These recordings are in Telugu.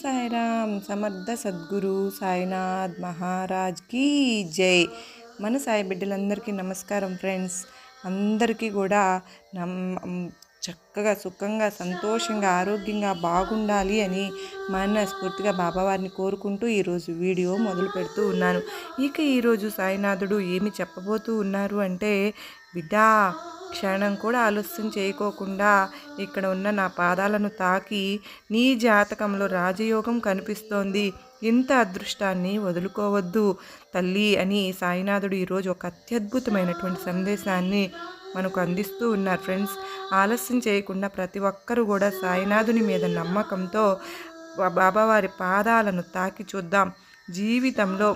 సాయిరామ్ సమర్థ సద్గురు సాయినాథ్ మహారాజ్ కీ జై. మన సాయి బిడ్డలందరికీ నమస్కారం ఫ్రెండ్స్. అందరికీ కూడా నమ్ చక్కగా సుఖంగా సంతోషంగా ఆరోగ్యంగా బాగుండాలి అని మనస్ఫూర్తిగా బాబావారిని కోరుకుంటూ ఈరోజు వీడియో మొదలు పెడుతూ ఉన్నాను. ఇక ఈరోజు సాయినాథుడు ఏమి చెప్పబోతూ ఉన్నారు అంటే బిడ్డా క్షణం కూడా ఆలస్యం చేయకోకుండా ఇక్కడ ఉన్న నా పాదాలను తాకి నీ జాతకంలో రాజయోగం కనిపిస్తోంది. ఇంత అదృష్టాన్ని వదులుకోవద్దు తల్లి అని సాయినాథుడు ఈరోజు ఒక అత్యద్భుతమైనటువంటి సందేశాన్ని మనకు అందిస్తూ ఉన్నారు ఫ్రెండ్స్. ఆలస్యం చేయకుండా ప్రతి ఒక్కరూ కూడా సాయినాథుని మీద నమ్మకంతో బాబావారి పాదాలను తాకి చూద్దాం. జీవితంలో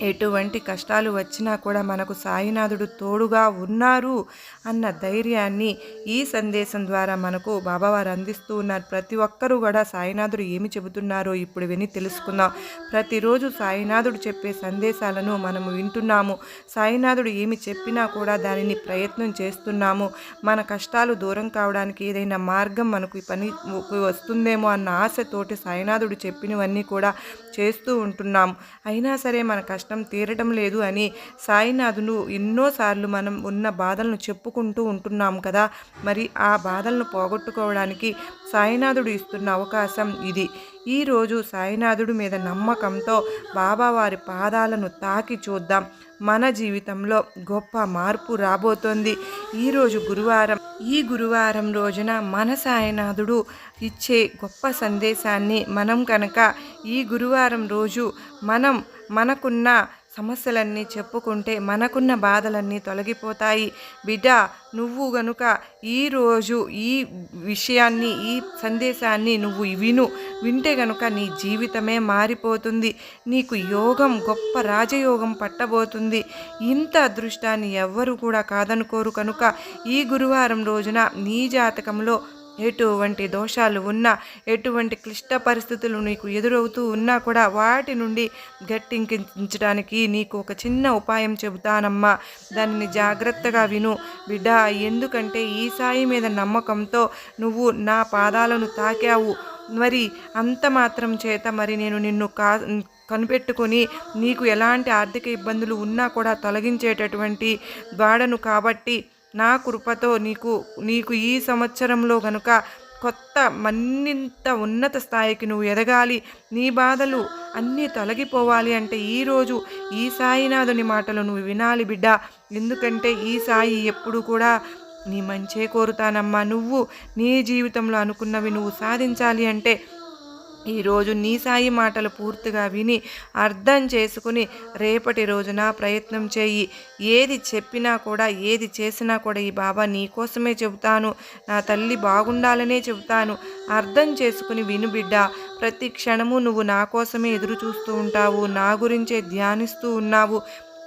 ఎటువంటి కష్టాలు వచ్చినా కూడా మనకు సాయినాథుడు తోడుగా ఉన్నారు అన్న ధైర్యాన్ని ఈ సందేశం ద్వారా మనకు బాబావారు అందిస్తూ ఉన్నారు. ప్రతి ఒక్కరూ కూడా సాయినాథుడు ఏమి చెబుతున్నారో ఇప్పుడు విని తెలుసుకుందాం. ప్రతిరోజు సాయినాథుడు చెప్పే సందేశాలను మనము వింటున్నాము. సాయినాథుడు ఏమి చెప్పినా కూడా దానిని ప్రయత్నం చేస్తున్నాము. మన కష్టాలు దూరం కావడానికి ఏదైనా మార్గం మనకు పని వస్తుందేమో అన్న ఆశతోటి సాయినాథుడు చెప్పినవన్నీ కూడా చేస్తూ ఉంటున్నాము. అయినా సరే మన కష్ట కష్టం తీరటం లేదు అని సాయినాథును ఎన్నోసార్లు మనం ఉన్న బాధలను చెప్పుకుంటూ ఉంటున్నాం కదా. మరి ఆ బాధలను పోగొట్టుకోవడానికి సాయినాథుడు ఇస్తున్న అవకాశం ఇది. ఈరోజు సాయినాథుడి మీద నమ్మకంతో బాబావారి పాదాలను తాకి చూద్దాం. మన జీవితంలో గొప్ప మార్పు రాబోతోంది. ఈరోజు గురువారం ఈ గురువారం రోజున మన సాయినాథుడు ఇచ్చే గొప్ప సందేశాన్ని మనం కనుక ఈ గురువారం రోజు మనం మనకున్న సమస్యలన్నీ చెప్పుకుంటే మనకున్న బాధలన్నీ తొలగిపోతాయి. బిడ్డ నువ్వు గనుక ఈరోజు ఈ విషయాన్ని ఈ సందేశాన్ని నువ్వు విను. వింటే గనుక నీ జీవితమే మారిపోతుంది. నీకు యోగం గొప్ప రాజయోగం పట్టబోతుంది. ఇంత అదృష్టాన్ని ఎవ్వరు కూడా కాదనుకోరు కనుక. ఈ గురువారం రోజున నీ జాతకంలో ఎటువంటి దోషాలు ఉన్నా ఎటువంటి క్లిష్ట పరిస్థితులు నీకు ఎదురవుతూ ఉన్నా కూడా వాటి నుండి గట్టింకించడానికి నీకు ఒక చిన్న ఉపాయం చెబుతానమ్మా. దానిని జాగ్రత్తగా విను. బిడ్డ ఎందుకంటే ఈ సాయి మీద నమ్మకంతో నువ్వు నా పాదాలను తాకావు. మరి అంత మాత్రం చేత మరి నేను నిన్ను కా కనిపెట్టుకొని నీకు ఎలాంటి ఆర్థిక ఇబ్బందులు ఉన్నా కూడా తొలగించేటటువంటి వాడను కాబట్టి నా కృపతో నీకు నీకు ఈ సంవత్సరంలో గనుక కొత్త మన్నింత ఉన్నత స్థాయికి నువ్వు ఎదగాలి నీ బాధలు అన్నీ తొలగిపోవాలి అంటే ఈరోజు ఈ సాయినాథుని మాటలు నువ్వు వినాలి బిడ్డ. ఎందుకంటే ఈ సాయి ఎప్పుడు కూడా నీ మంచే కోరుతానమ్మా. నువ్వు నీ జీవితంలో అనుకున్నవి నువ్వు సాధించాలి అంటే ఈరోజు నీ సాయి మాటలు పూర్తిగా విని అర్థం చేసుకుని రేపటి రోజున ప్రయత్నం చేయి. ఏది చెప్పినా కూడా ఏది చేసినా కూడా ఈ బాబా నీ కోసమే చెబుతాను. నా తల్లి బాగుండాలనే చెబుతాను. అర్థం చేసుకుని విను బిడ్డ. ప్రతి క్షణము నువ్వు నా కోసమే ఎదురు చూస్తూ ఉంటావు. నా గురించే ధ్యానిస్తూ ఉన్నావు.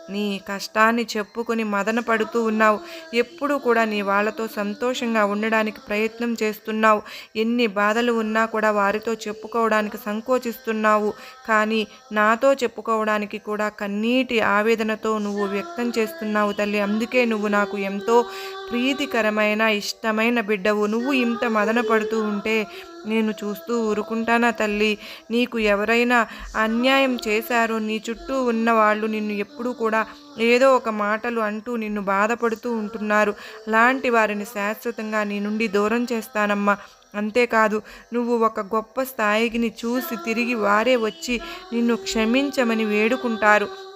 నీ కష్టాన్ని చెప్పుకొని మదన పడుతూ ఉన్నావు. ఎప్పుడూ కూడా నీ వాళ్ళతో సంతోషంగా ఉండడానికి ప్రయత్నం చేస్తున్నావు. ఎన్ని బాధలు ఉన్నా కూడా వారితో చెప్పుకోవడానికి సంకోచిస్తున్నావు. కానీ నాతో చెప్పుకోవడానికి కూడా కన్నీటి ఆవేదనతో నువ్వు వ్యక్తం చేస్తున్నావు తల్లి. అందుకే నువ్వు నాకు ఎంతో ప్రీతికరమైన ఇష్టమైన బిడ్డవు. నువ్వు ఇంత మదన పడుతూ ఉంటే నేను చూస్తూ ఊరుకుంటానా తల్లి? నీకు ఎవరైనా అన్యాయం చేశారో? నీ చుట్టూ ఉన్న వాళ్ళు నిన్ను ఎప్పుడూ కూడా ఏదో ఒక మాటలు అంటూ నిన్ను బాధపడుతూ ఉంటున్నారు. అలాంటి వారిని శాశ్వతంగా నీ నుండి దూరం చేస్తానమ్మా. అంతేకాదు నువ్వు ఒక గొప్ప స్థాయిని చూసి తిరిగి వారే వచ్చి నిన్ను క్షమించమని వేడుకుంటారు.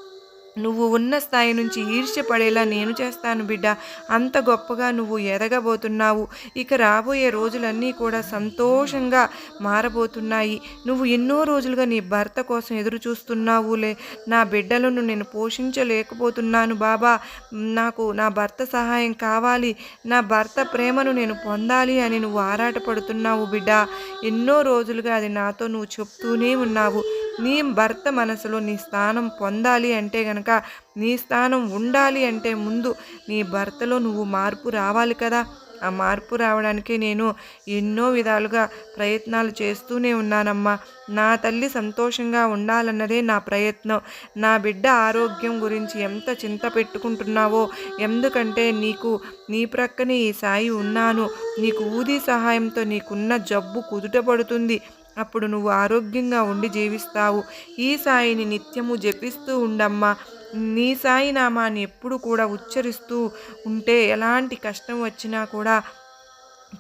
నువ్వు ఉన్న స్థాయి నుంచి ఈర్ష్యపడేలా నేను చేస్తాను బిడ్డ. అంత గొప్పగా నువ్వు ఎదగబోతున్నావు. ఇక రాబోయే రోజులన్నీ కూడా సంతోషంగా మారబోతున్నాయి. నువ్వు ఎన్నో రోజులుగా నీ భర్త కోసం ఎదురు చూస్తున్నావులే నా బిడ్డలను నేను పోషించలేకపోతున్నాను బాబా. నాకు నా భర్త సహాయం కావాలి. నా భర్త ప్రేమను నేను పొందాలి అని నువ్వు ఆరాటపడుతున్నావు బిడ్డ. ఎన్నో రోజులుగా అది నాతో నువ్వు చెప్తూనే ఉన్నావు. నీ భర్త మనసులో నీ స్థానం పొందాలి అంటే గనక నీ స్థానం ఉండాలి అంటే ముందు నీ భర్తలో నువ్వు మార్పు రావాలి కదా. ఆ మార్పు రావడానికి నేను ఎన్నో విధాలుగా ప్రయత్నాలు చేస్తూనే ఉన్నానమ్మా. నా తల్లి సంతోషంగా ఉండాలన్నదే నా ప్రయత్నం. నా బిడ్డ ఆరోగ్యం గురించి ఎంత చింత పెట్టుకుంటున్నావో ఎందుకంటే నీకు నీ ప్రక్కనే ఈ సాయి ఉన్నాను. నీకు ఊది సహాయంతో నీకున్న జబ్బు కుదుటపడుతుంది అప్పుడు నువ్వు ఆరోగ్యంగా ఉండి జీవిస్తావు. ఈ సాయిని నిత్యము జపిస్తూ ఉండమ్మా. నీ సాయి నామాన్ని ఎప్పుడు కూడా ఉచ్చరిస్తూ ఉంటే ఎలాంటి కష్టం వచ్చినా కూడా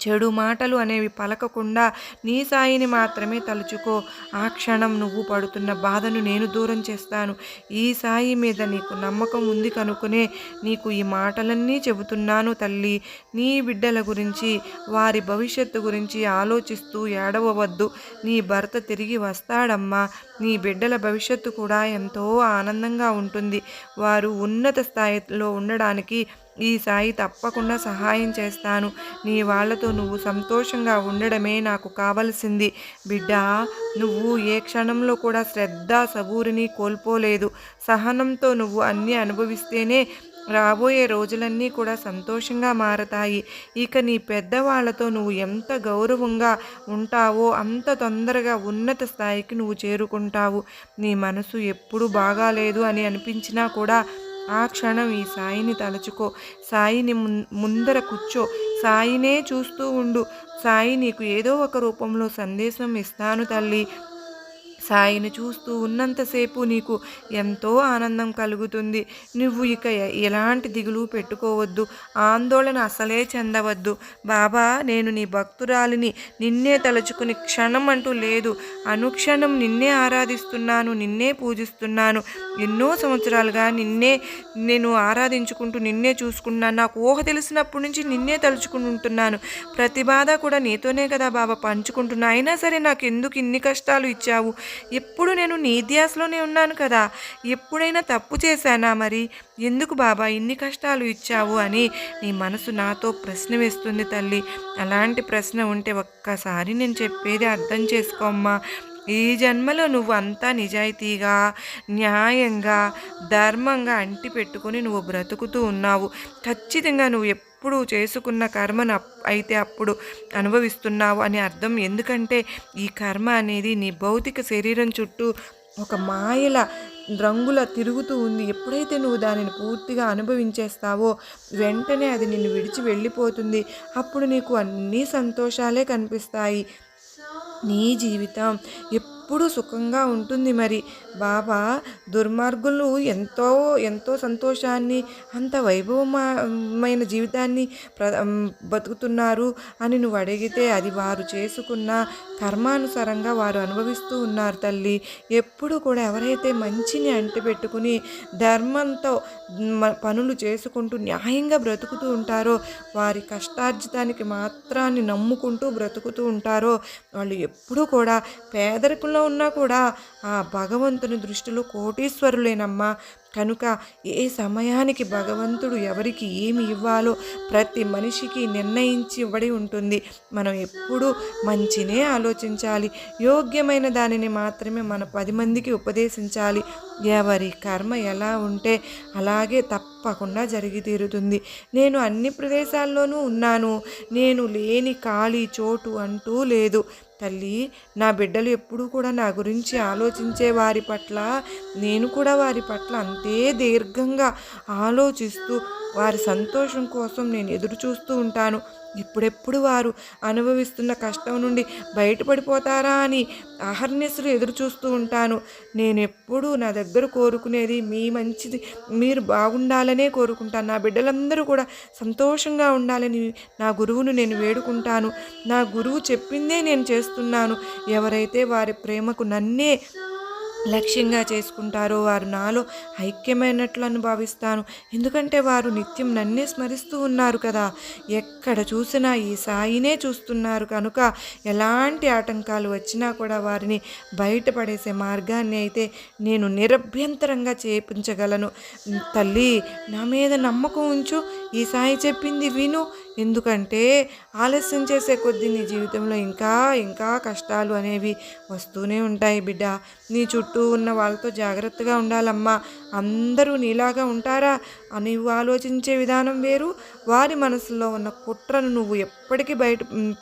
చెడు మాటలు అనేవి పలకకుండా నీ సాయిని మాత్రమే తలుచుకో. ఆ క్షణం నువ్వు పడుతున్న బాధను నేను దూరం చేస్తాను. ఈ సాయి మీద నీకు నమ్మకం ఉంది కనుకునే నీకు ఈ మాటలన్నీ చెబుతున్నాను తల్లి. నీ బిడ్డల గురించి వారి భవిష్యత్తు గురించి ఆలోచిస్తూ ఏడవవద్దు. నీ భర్త తిరిగి వస్తాడమ్మా. నీ బిడ్డల భవిష్యత్తు కూడా ఎంతో ఆనందంగా ఉంటుంది. వారు ఉన్నత స్థాయిలో ఉండడానికి ఈ సాయి తప్పకుండా సహాయం చేస్తాను. నీ వాళ్ళతో నువ్వు సంతోషంగా ఉండడమే నాకు కావలసింది. బిడ్డ నువ్వు ఏ క్షణంలో కూడా శ్రద్ధ సబూరిని కోల్పోలేదు. సహనంతో నువ్వు అన్నీ అనుభవిస్తేనే రాబోయే రోజులన్నీ కూడా సంతోషంగా మారతాయి. ఇక నీ పెద్దవాళ్ళతో నువ్వు ఎంత గౌరవంగా ఉంటావో అంత తొందరగా ఉన్నత స్థాయికి నువ్వు చేరుకుంటావు. నీ మనసు ఎప్పుడు బాగాలేదు అని అనిపించినా కూడా ఆ క్షణం ఈ సాయిని తలుచుకో. సాయిని ముందర కూర్చో. సాయినే చూస్తూ ఉండు. సాయి నీకు ఏదో ఒక రూపంలో సందేశం ఇస్తాను తల్లి. సాయిని చూస్తూ ఉన్నంతసేపు నీకు ఎంతో ఆనందం కలుగుతుంది. నువ్వు ఇక ఎలాంటి దిగులు పెట్టుకోవద్దు. ఆందోళన అసలే చెందవద్దు. బాబా నేను నీ భక్తురాలిని నిన్నే తలుచుకుని క్షణం అంటూ లేదు. అనుక్షణం నిన్నే ఆరాధిస్తున్నాను నిన్నే పూజిస్తున్నాను. ఎన్నో సంవత్సరాలుగా నిన్నే నేను ఆరాధించుకుంటూ నిన్నే చూసుకున్నాను నాకు ఊహ తెలిసినప్పటి నుంచి నిన్నే తలుచుకుంటున్నాను ప్రతి బాధ కూడా నీతోనే కదా బాబా పంచుకుంటున్నా. అయినా సరే నాకు ఎందుకు ఇన్ని కష్టాలు ఇచ్చావు? ఎప్పుడు నేను నీ ధ్యాసలోనే ఉన్నాను కదా. ఎప్పుడైనా తప్పు చేశానా మరి? ఎందుకు బాబా ఇన్ని కష్టాలు ఇచ్చావు అని నీ మనసు నాతో ప్రశ్న వేస్తుంది తల్లి. అలాంటి ప్రశ్న ఉంటే ఒక్కసారి నేను చెప్పేది అర్థం చేసుకోమ్మా ఈ జన్మలో నువ్వు అంతా నిజాయితీగా న్యాయంగా ధర్మంగా అంటి పెట్టుకొని నువ్వు బ్రతుకుతూ ఉన్నావు. ఖచ్చితంగా నువ్వు ఎప్పుడు చేసుకున్న కర్మను అయితే అప్పుడు అనుభవిస్తున్నావు అని అర్థం. ఎందుకంటే ఈ కర్మ అనేది నీ భౌతిక శరీరం చుట్టూ ఒక మాయల రంగుల తిరుగుతూ ఉంది. ఎప్పుడైతే నువ్వు దానిని పూర్తిగా అనుభవించేస్తావో వెంటనే అది నిన్ను విడిచి వెళ్ళిపోతుంది. అప్పుడు నీకు అన్ని సంతోషాలే కనిపిస్తాయి. నీ జీవితం ఎప్పుడూ సుఖంగా ఉంటుంది మరి. బాబా దుర్మార్గులు ఎంతో ఎంతో సంతోషాన్ని అంత వైభవమైన జీవితాన్ని ప్ర బతుకుతున్నారు అని నువ్వు అడిగితే అది వారు చేసుకున్న కర్మానుసారంగా వారు అనుభవిస్తూ ఉన్నారు తల్లి. ఎప్పుడు కూడా ఎవరైతే మంచిని అంటిపెట్టుకుని ధర్మంతో పనులు చేసుకుంటూ న్యాయంగా బ్రతుకుతూ ఉంటారో వారి కష్టార్జితానికి మాత్రాన్ని నమ్ముకుంటూ బ్రతుకుతూ ఉంటారో వాళ్ళు ఎప్పుడూ కూడా పేదరికంలో ఉన్నా కూడా ఆ భగవంతుని దృష్టిలో కోటీశ్వరులేనమ్మా. కనుక ఏ సమయానికి భగవంతుడు ఎవరికి ఏమి ఇవ్వాలో ప్రతి మనిషికి నిర్ణయించి ఇవ్వడి ఉంటుంది. మనం ఎప్పుడూ మంచినే ఆలోచించాలి. యోగ్యమైన దానిని మాత్రమే మన పది మందికి ఉపదేశించాలి. ఎవరి కర్మ ఎలా ఉంటే అలాగే తప్పకుండా జరిగి తీరుతుంది. నేను అన్ని ప్రదేశాల్లోనూ ఉన్నాను. నేను లేని ఖాళీ చోటు అంటూ లేదు. తల్లి నా బిడ్డలు ఎప్పుడూ కూడా నా గురించి ఆలోచించే వారి పట్ల నేను కూడా వారి పట్ల అంత దీర్ఘంగా ఆలోచిస్తూ వారి సంతోషం కోసం నేను ఎదురు చూస్తూ ఉంటాను. ఇప్పుడెప్పుడు వారు అనుభవిస్తున్న కష్టం నుండి బయటపడిపోతారా అని అహర్నిశలు ఎదురు చూస్తూ ఉంటాను. నేను ఎప్పుడు నా దగ్గర కోరుకునేది మీ మంచిది మీరు బాగుండాలనే కోరుకుంటాను. నా బిడ్డలందరూ కూడా సంతోషంగా ఉండాలని నా గురువును నేను వేడుకుంటాను. నా గురువు చెప్పిందే నేను చేస్తున్నాను. ఎవరైతే వారి ప్రేమకు నన్నే లక్ష్యంగా చేసుకుంటారో వారు నాలో ఐక్యమైనట్లు భావిస్తాను ఎందుకంటే వారు నిత్యం నన్నే స్మరిస్తూ ఉన్నారు కదా. ఎక్కడ చూసినా ఈ సాయినే చూస్తున్నారు కనుక ఎలాంటి ఆటంకాలు వచ్చినా కూడా వారిని బయటపడేసే మార్గాన్ని అయితే నేను నిరభ్యంతరంగా చేపించగలను తల్లి నా మీద నమ్మకం ఉంచు. ఈ సాయి చెప్పింది విను. ఎందుకంటే ఆలస్యం చేసే కొద్దీ నీ జీవితంలో ఇంకా ఇంకా కష్టాలు అనేవి వస్తూనే ఉంటాయి బిడ్డ. నీ చుట్టూ ఉన్న వాళ్ళతో జాగ్రత్తగా ఉండాలమ్మా. అందరూ నీలాగా ఉంటారా అని ఆలోచించే విధానం వేరు. వారి మనసులో ఉన్న కుట్రను నువ్వు ఎప్పటికీ బయట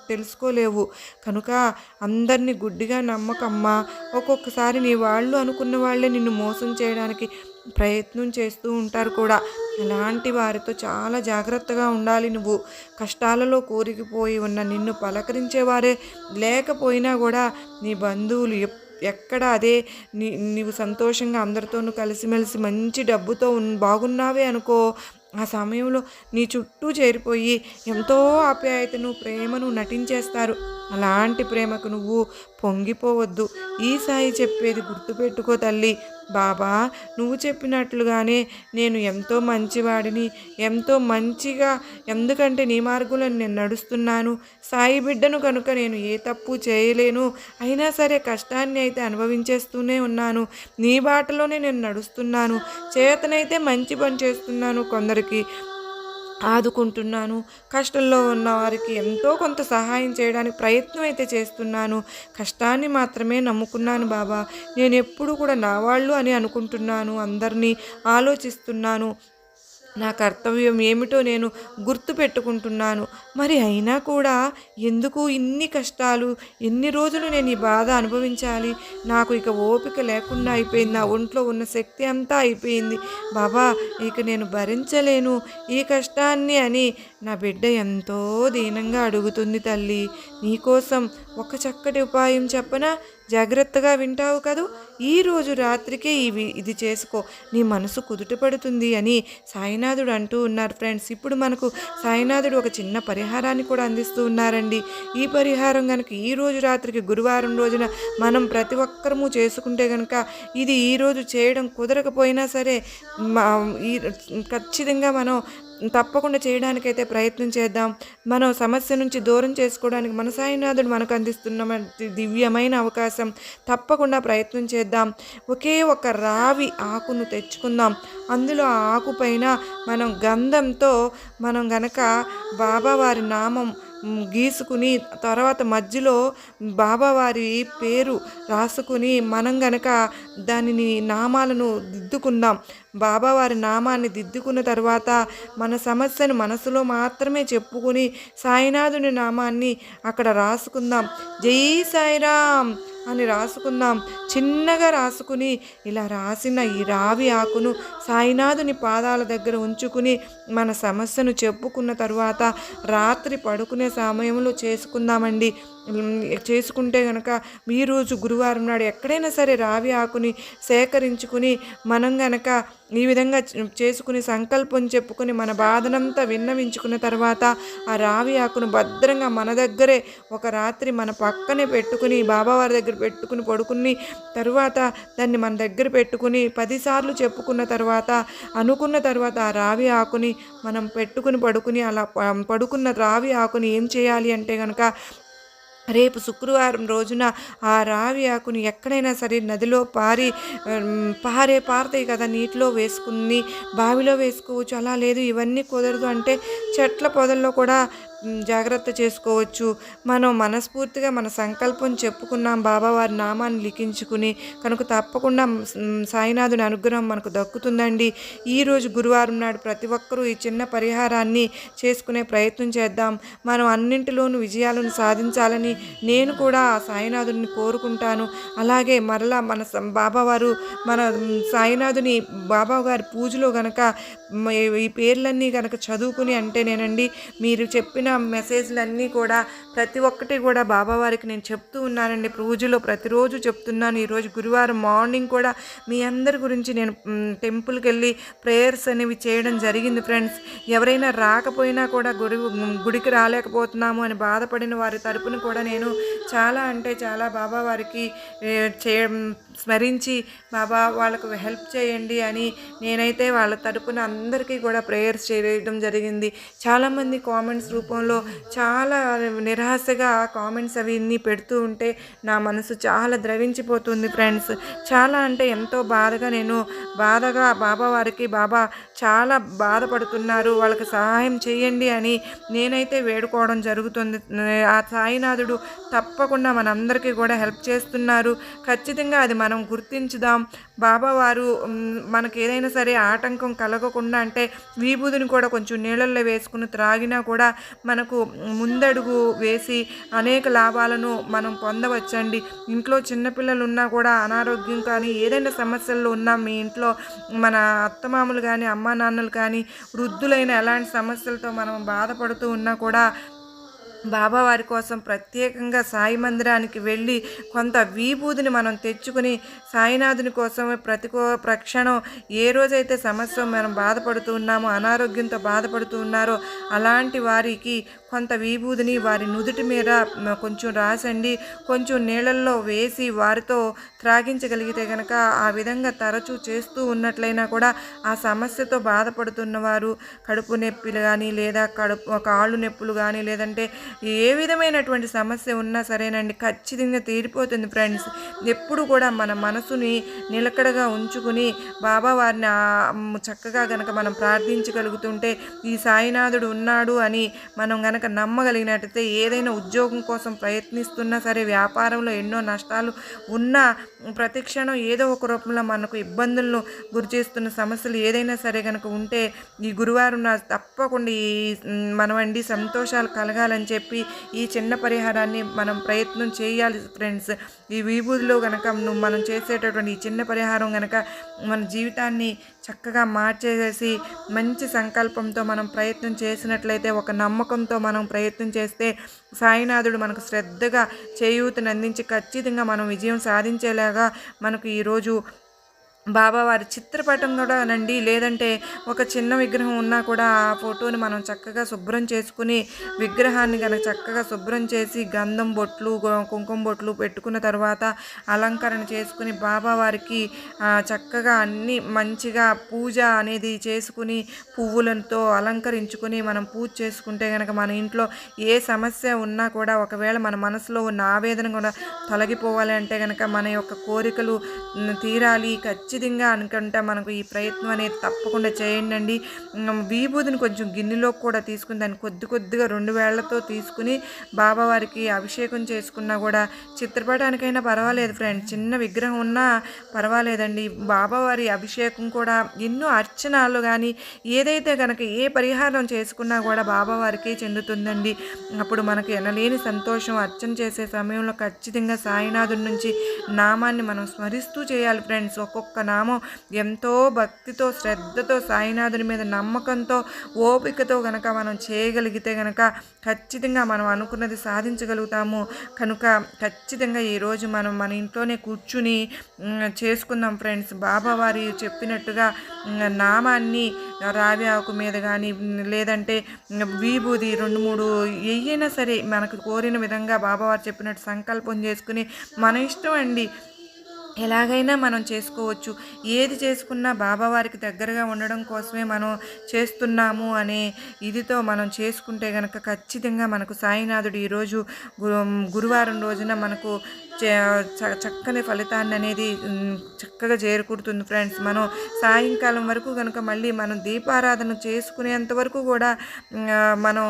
తెలుసుకోలేవు. కనుక అందరినీ గుడ్డిగా నమ్మకమ్మా. ఒక్కొక్కసారి నీ వాళ్ళు అనుకున్న వాళ్ళే నిన్ను మోసం చేయడానికి ప్రయత్నం చేస్తూ ఉంటారు కూడా. అలాంటి వారితో చాలా జాగ్రత్తగా ఉండాలి నువ్వు. కష్టాలలో కూరికిపోయి ఉన్న నిన్ను పలకరించేవారే లేకపోయినా కూడా నీ బంధువులు ఎక్కడ అదే. నీ నీవు సంతోషంగా అందరితోనూ కలిసిమెలిసి మంచి డబ్బుతో ఉన్ బాగున్నావే అనుకో. ఆ సమయంలో నీ చుట్టూ చేరిపోయి ఎంతో ఆప్యాయతను ప్రేమను నటించేస్తారు. అలాంటి ప్రేమకు నువ్వు పొంగిపోవద్దు. ఈ సాయి చెప్పేది గుర్తుపెట్టుకో తల్లి. బాబా నువ్వు చెప్పినట్లుగానే నేను ఎంతో మంచివాడిని ఎంతో మంచిగా ఎందుకంటే నీ మార్గంలో నేను నడుస్తున్నాను. సాయి బిడ్డను కనుక నేను ఏ తప్పు చేయలేను అయినా సరే కష్టాన్ని అయితే అనుభవించేస్తూనే ఉన్నాను. నీ బాటలోనే నేను నడుస్తున్నాను. చేతనైతే మంచి పని చేస్తున్నాను కొందరికి. ఆదుకుంటున్నాను. కష్టంలో ఉన్న వారికి ఎంతో కొంత సహాయం చేయడానికి ప్రయత్నం అయితే చేస్తున్నాను. కష్టాన్ని మాత్రమే నమ్ముకున్నాను బాబా. నేను ఎప్పుడు కూడా నా వాళ్ళు అని అనుకుంటున్నాను. అందరినీ ఆలోచిస్తున్నాను. నా కర్తవ్యం ఏమిటో నేను గుర్తు పెట్టుకుంటున్నాను. మరి అయినా కూడా ఎందుకు ఇన్ని కష్టాలు ఎన్ని రోజులు నేను ఈ బాధ అనుభవించాలి? నాకు ఇక ఓపిక లేకుండా అయిపోయింది. నా ఒంట్లో ఉన్న శక్తి అంతా అయిపోయింది. బాబా ఇక నేను భరించలేను. ఈ కష్టాన్ని అని నా బిడ్డ ఎంతో దీనంగా అడుగుతుంది తల్లి. నీకోసం ఒక చక్కటి ఉపాయం చెప్పనా? జాగ్రత్తగా వింటావు కదూ? ఈరోజు రాత్రికే ఇవి ఇది చేసుకో. నీ మనసు కుదుట పడుతుంది అని సాయినాథుడు అంటూ ఉన్నారు ఫ్రెండ్స్. ఇప్పుడు మనకు సాయినాథుడు ఒక చిన్న పరిహారాన్ని కూడా అందిస్తూ ఉన్నారండి. ఈ పరిహారం కనుక ఈ రోజు రాత్రికి గురువారం రోజున మనం ప్రతి ఒక్కరము చేసుకుంటే కనుక ఇది ఈరోజు చేయడం కుదరకపోయినా సరే ఈ ఖచ్చితంగా మనం తప్పకుండా చేయడానికైతే ప్రయత్నం చేద్దాం. మనం సమస్య నుంచి దూరం చేసుకోవడానికి మన సాయినాథుడు మనకు అందిస్తున్న దివ్యమైన అవకాశం. తప్పకుండా ప్రయత్నం చేద్దాం. ఒకే ఒక రావి ఆకును తెచ్చుకుందాం. అందులో ఆ ఆకు పైన మనం గంధంతో మనం గనక బాబావారి నామం గీసుకుని తర్వాత మధ్యలో బాబావారి పేరు రాసుకుని మనం గనక దానిని నామాలను దిద్దుకుందాం. బాబావారి నామాన్ని దిద్దుకున్న తర్వాత మన సమస్యను మనసులో మాత్రమే చెప్పుకుని సాయినాథుని నామాన్ని అక్కడ రాసుకుందాం. జై సాయిరామ్! అని రాసుకుందాం. చిన్నగా రాసుకుని ఇలా రాసిన ఈ రావి ఆకును సాయినాథుని పాదాల దగ్గర ఉంచుకుని మన సమస్యను చెప్పుకున్న తరువాత రాత్రి పడుకునే సమయంలో చేసుకుందామండి. చేసుకుంటే కనుక ఈ రోజు గురువారం నాడు ఎక్కడైనా సరే రావి ఆకుని సేకరించుకుని మనం గనక ఈ విధంగా చేసుకుని సంకల్పం చెప్పుకుని మన బాధనంతా విన్నవించుకున్న తర్వాత ఆ రావి ఆకును భద్రంగా మన దగ్గరే ఒక రాత్రి మన పక్కనే పెట్టుకుని బాబావారి దగ్గర పెట్టుకుని పడుకుని తర్వాత దాన్ని మన దగ్గర పెట్టుకుని పదిసార్లు చెప్పుకున్న తర్వాత అనుకున్న తర్వాత ఆ రావి ఆకుని మనం పెట్టుకుని పడుకుని అలా పడుకున్న రావి ఆకుని ఏం చేయాలి అంటే కనుక రేపు శుక్రవారం రోజున ఆ రావి ఆకుని ఎక్కడైనా సరే నదిలో పారి పారే పారతాయి కదా నీటిలో వేసుకుని బావిలో వేసుకోవచ్చు. అలా లేదు ఇవన్నీ కుదరదు అంటే చెట్ల పొదల్లో కూడా జాగ్రత్త చేసుకోవచ్చు. మనం మనస్ఫూర్తిగా మన సంకల్పం చెప్పుకున్నాం. బాబావారి నామాన్ని లిఖించుకుని కనుక తప్పకుండా సాయినాథుని అనుగ్రహం మనకు దక్కుతుందండి. ఈరోజు గురువారం నాడు ప్రతి ఒక్కరూ ఈ చిన్న పరిహారాన్ని చేసుకునే ప్రయత్నం చేద్దాం. మనం అన్నింటిలోనూ విజయాలను సాధించాలని నేను కూడా ఆ సాయినాథుని కోరుకుంటాను. అలాగే మరలా మన బాబావారు మన సాయినాథుని బాబావారి పూజలో గనక ఈ పేర్లన్నీ కనుక చదువుకుని అంటేనేనండి మీరు చెప్పిన మెసేజ్లన్నీ కూడా ప్రతి ఒక్కటి కూడా బాబావారికి నేను చెప్తూ ఉన్నానండి. పూజలో ప్రతిరోజు చెప్తున్నాను. ఈరోజు గురువారం మార్నింగ్ కూడా మీ అందరి గురించి నేను టెంపుల్కి వెళ్ళి ప్రేయర్స్ అనేవి చేయడం జరిగింది ఫ్రెండ్స్. ఎవరైనా రాకపోయినా కూడా గుడి గుడికి రాలేకపోతున్నాము అని బాధపడిన వారి తరపున కూడా నేను చాలా అంటే చాలా బాబావారికి చే స్మరించి బాబా వాళ్ళకు హెల్ప్ చేయండి అని నేనైతే వాళ్ళ తరపున అందరికీ కూడా ప్రేయర్స్ చేయడం జరిగింది. చాలామంది కామెంట్స్ రూపంలో చాలా నిరాశగా కామెంట్స్ అవి ఇన్ని పెడుతూ ఉంటే నా మనసు చాలా ద్రవించిపోతుంది ఫ్రెండ్స్. చాలా అంటే ఎంతో బాధగా నేను బాధగా బాబా వారికి బాబా చాలా బాధపడుతున్నారు వాళ్ళకి సహాయం చేయండి అని నేనైతే వేడుకోవడం జరుగుతుంది. ఆ సాయినాథుడు తప్పకుండా మనందరికీ కూడా హెల్ప్ చేస్తున్నారు. ఖచ్చితంగా అది మన మనం గుర్తించుదాం. బాబావారు మనకు మనకి ఏదైనా సరే ఆటంకం కలగకుండా అంటే విభూదిని కూడా కొంచెం నీళ్ళల్లో వేసుకుని త్రాగినా కూడా మనకు ముందడుగు వేసి అనేక లాభాలను మనం పొందవచ్చండి. ఇంట్లో చిన్నపిల్లలు ఉన్నా కూడా అనారోగ్యం కానీ ఏదైనా సమస్యల్లో ఉన్నా మీ ఇంట్లో మన అత్తమామలు కానీ అమ్మా నాన్నలు కానీ వృద్ధులైన ఎలాంటి సమస్యలతో మనం బాధపడుతూ ఉన్నా కూడా బాబావారి కోసం ప్రత్యేకంగా సాయి మందిరానికి వెళ్ళి కొంత విభూదిని మనం తెచ్చుకుని సాయినాథుని కోసం ప్రతికో ప్రక్షణం ఏ రోజైతే సమస్య మనం బాధపడుతూ ఉన్నామో అనారోగ్యంతో బాధపడుతూ ఉన్నారో అలాంటి వారికి కొంత విభూదిని వారి నుదుటి మీద కొంచెం రాసండి కొంచెం నీళ్ళల్లో వేసి వారితో త్రాగించగలిగితే కనుక ఆ విధంగా తరచూ చేస్తూ ఉన్నట్లయినా కూడా ఆ సమస్యతో బాధపడుతున్నవారు కడుపు నొప్పిలు కానీ లేదా కడుపు కాళ్ళు నొప్పులు కానీ లేదంటే ఏ విధమైనటువంటి సమస్య ఉన్నా సరేనండి ఖచ్చితంగా తీరిపోతుంది ఫ్రెండ్స్. ఎప్పుడు కూడా మన మనసుని నిలకడగా ఉంచుకుని బాబా వారిని చక్కగా గనక మనం ప్రార్థించగలుగుతుంటే ఈ సాయినాథుడు ఉన్నాడు అని మనం గనక నమ్మగలిగినట్టయితే ఏదైనా ఉద్యోగం కోసం ప్రయత్నిస్తున్నా సరే వ్యాపారంలో ఎన్నో నష్టాలు ఉన్నా ప్రతిక్షణం ఏదో ఒక రూపంలో మనకు ఇబ్బందులను గురి చేస్తున్న సమస్యలు ఏదైనా సరే కనుక ఉంటే ఈ గురువారం నా తప్పకుండా ఈ మ్, మనమండి సంతోషాలు కలగాలని చెప్పి ఈ చిన్న పరిహారాన్ని మనం ప్రయత్నం చేయాలి ఫ్రెండ్స్. ఈ విభూతిలో కనుక నువ్వు మనం చేసేటటువంటి ఈ చిన్న పరిహారం కనుక మన జీవితాన్ని చక్కగా మార్చేసేసి మంచి సంకల్పంతో మనం ప్రయత్నం చేసినట్లయితే ఒక నమ్మకంతో మనం ప్రయత్నం చేస్తే సాయినాథుడు మనకు శ్రద్ధగా చేయూతనందించి ఖచ్చితంగా మనం విజయం సాధించేలాగా మనకు ఈరోజు బాబావారి చిత్రపటం కూడా నండి లేదంటే ఒక చిన్న విగ్రహం ఉన్నా కూడా ఆ ఫోటోని మనం చక్కగా శుభ్రం చేసుకుని విగ్రహాన్ని కనుక చక్కగా శుభ్రం చేసి గంధం బొట్లు కుంకుమ బొట్లు పెట్టుకున్న తర్వాత అలంకరణ చేసుకుని బాబావారికి చక్కగా అన్ని మంచిగా పూజ అనేది చేసుకుని పువ్వులతో అలంకరించుకుని మనం పూజ చేసుకుంటే కనుక మన ఇంట్లో ఏ సమస్య ఉన్నా కూడా ఒకవేళ మన మనసులో ఉన్న ఆవేదన కూడా తొలగిపోవాలి అంటే కనుక మన యొక్క కోరికలు తీరాలి. ఖచ్చితంగా ఖచ్చితంగా అనుకుంటా మనకు ఈ ప్రయత్నం అనేది తప్పకుండా చేయండి విభూతిని కొంచెం గిన్నెలో కూడా తీసుకుని దాన్ని కొద్ది కొద్దిగా రెండు వేళ్ళతో తీసుకుని బాబావారికి అభిషేకం చేసుకున్నా కూడా చిత్రపటానికైనా పర్వాలేదు ఫ్రెండ్ చిన్న విగ్రహం ఉన్నా పర్వాలేదండి. బాబావారి అభిషేకం కూడా ఎన్నో అర్చనాలు కానీ ఏదైతే కనుక ఏ పరిహారం చేసుకున్నా కూడా బాబావారికి చెందుతుందండి. అప్పుడు మనకు ఎనలేని సంతోషం అర్చన చేసే సమయంలో ఖచ్చితంగా సాయినాథుడి నుంచి నామాన్ని మనం స్మరిస్తూ చేయాలి ఫ్రెండ్స్. ఒక్కొక్క నామం ఎంతో భక్తితో శ్రద్ధతో సాయినాథుని మీద నమ్మకంతో ఓపికతో గనక మనం చేయగలిగితే గనక ఖచ్చితంగా మనం అనుకున్నది సాధించగలుగుతాము. కనుక ఖచ్చితంగా ఈరోజు మనం మన ఇంట్లోనే కూర్చుని చేసుకుందాం ఫ్రెండ్స్. బాబా వారి చెప్పినట్టుగా నామాన్ని రావి ఆకు మీద కానీ లేదంటే విభూది రెండు మూడు ఏయైనా సరే మనకు కోరిన విధంగా బాబావారు చెప్పినట్టు సంకల్పం చేసుకుని మన ఇష్టం అండి ఎలాగైనా మనం చేసుకోవచ్చు. ఏది చేసుకున్నా బాబావారికి దగ్గరగా ఉండడం కోసమే మనం చేస్తున్నాము అనే ఇదితో మనం చేసుకుంటే కనుక ఖచ్చితంగా మనకు సాయినాథుడు ఈరోజు గురు గురువారం రోజున మనకు చక్కని ఫలితాన్ని అనేది చక్కగా చేరుకుంటుంది ఫ్రెండ్స్. మనం సాయంకాలం వరకు కనుక మళ్ళీ మనం దీపారాధన చేసుకునేంత వరకు కూడా మనం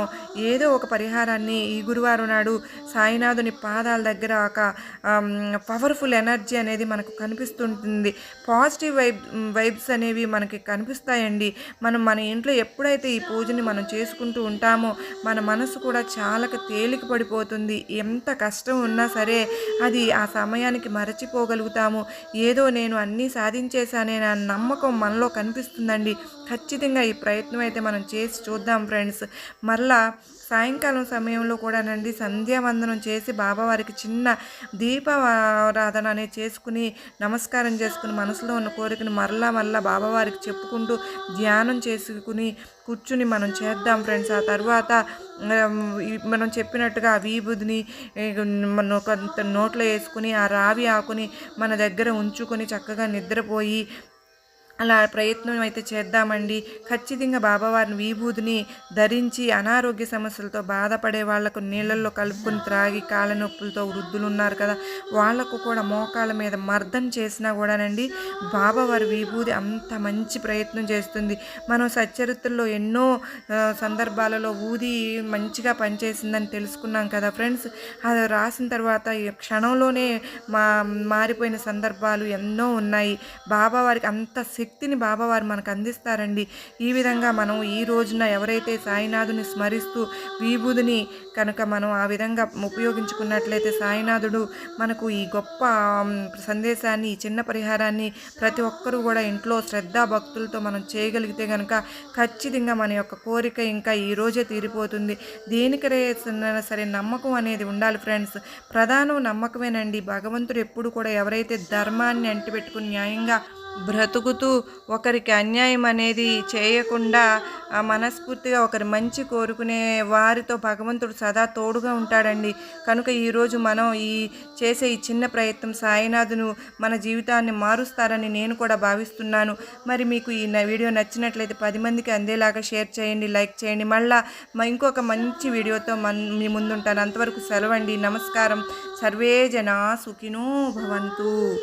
ఏదో ఒక పరిహారాన్ని ఈ గురువారం నాడు సాయినాథుని పాదాల దగ్గర ఒక పవర్ఫుల్ ఎనర్జీ అనేది మనకు కనిపిస్తుంటుంది. పాజిటివ్ వైబ్ వైబ్స్ అనేవి మనకి కనిపిస్తాయండి. మనం మన ఇంట్లో ఎప్పుడైతే ఈ పూజని మనం చేసుకుంటూ ఉంటామో మన మనసు కూడా చాలా తేలిక పడిపోతుంది. ఎంత కష్టం ఉన్నా సరే అది ఆ సమయానికి మరచిపోగలుగుతాము. ఏదో నేను అన్నీ సాధించేశానే నా నమ్మకం మనలో కనిపిస్తుందండి. ఖచ్చితంగా ఈ ప్రయత్నం అయితే మనం చేసి చూద్దాం ఫ్రెండ్స్. మరలా సాయంకాలం సమయంలో కూడానండి సంధ్యావందనం చేసి బాబావారికి చిన్న దీపారాధన అనేది చేసుకుని నమస్కారం చేసుకుని మనసులో ఉన్న కోరికను మరలా మరలా బాబావారికి చెప్పుకుంటూ ధ్యానం చేసుకుని కూర్చుని మనం చేద్దాం ఫ్రెండ్స్. ఆ తర్వాత మనం చెప్పినట్టుగా ఆ వీబుదిని మనం కొంత నోట్లో వేసుకుని ఆ రావి ఆకుని మన దగ్గర ఉంచుకొని చక్కగా నిద్రపోయి అలా ప్రయత్నం అయితే చేద్దామండి. ఖచ్చితంగా బాబావారిని విభూతిని ధరించి అనారోగ్య సమస్యలతో బాధపడే వాళ్ళకు నీళ్ళల్లో కలుపుకొని త్రాగి కాళ్ళ నొప్పులతో వృద్ధులు ఉన్నారు కదా. వాళ్ళకు కూడా మోకాళ్ళ మీద మర్దం చేసినా కూడానండి బాబావారి విభూతి అంత మంచి ప్రయత్నం చేస్తుంది. మనం సచ్చరిత్రలో ఎన్నో సందర్భాలలో ఊది మంచిగా పనిచేసిందని తెలుసుకున్నాం కదా ఫ్రెండ్స్. అది రాసిన తర్వాత క్షణంలోనే మా మారిపోయిన సందర్భాలు ఎన్నో ఉన్నాయి. బాబావారికి అంత శక్తిని బాబావారు మనకు అందిస్తారండి. ఈ విధంగా మనం ఈ రోజున ఎవరైతే సాయినాథుని స్మరిస్తూ విభూదిని కనుక మనం ఆ విధంగా ఉపయోగించుకున్నట్లయితే సాయినాథుడు మనకు ఈ గొప్ప సందేశాన్ని ఈ చిన్న పరిహారాన్ని ప్రతి ఒక్కరూ కూడా ఇంట్లో శ్రద్ధా భక్తులతో మనం చేయగలిగితే కనుక ఖచ్చితంగా మన యొక్క కోరిక ఇంకా ఈ రోజే తీరిపోతుంది. దేనికైనా సరే నమ్మకం అనేది ఉండాలి ఫ్రెండ్స్. ప్రధానం నమ్మకమేనండి. భగవంతుడు ఎప్పుడు కూడా ఎవరైతే ధర్మాన్ని అంటిపెట్టుకుని న్యాయంగా బ్రతుకుతూ ఒకరికి అన్యాయం అనేది చేయకుండా ఆ మనస్ఫూర్తిగా ఒకరి మంచి కోరుకునే వారితో భగవంతుడు సదా తోడుగా ఉంటాడండి. కనుక ఈరోజు మనం ఈ చేసే ఈ చిన్న ప్రయత్నం సాయినాథును మన జీవితాన్ని మారుస్తారని నేను కూడా భావిస్తున్నాను. మరి మీకు ఈ వీడియో నచ్చినట్లయితే పది మందికి అందేలాగా షేర్ చేయండి లైక్ చేయండి. మళ్ళా ఇంకొక మంచి వీడియోతో మన్ మీ ముందుంటాను. అంతవరకు సెలవండి. నమస్కారం. సర్వే జనా సుఖినో భవంతు.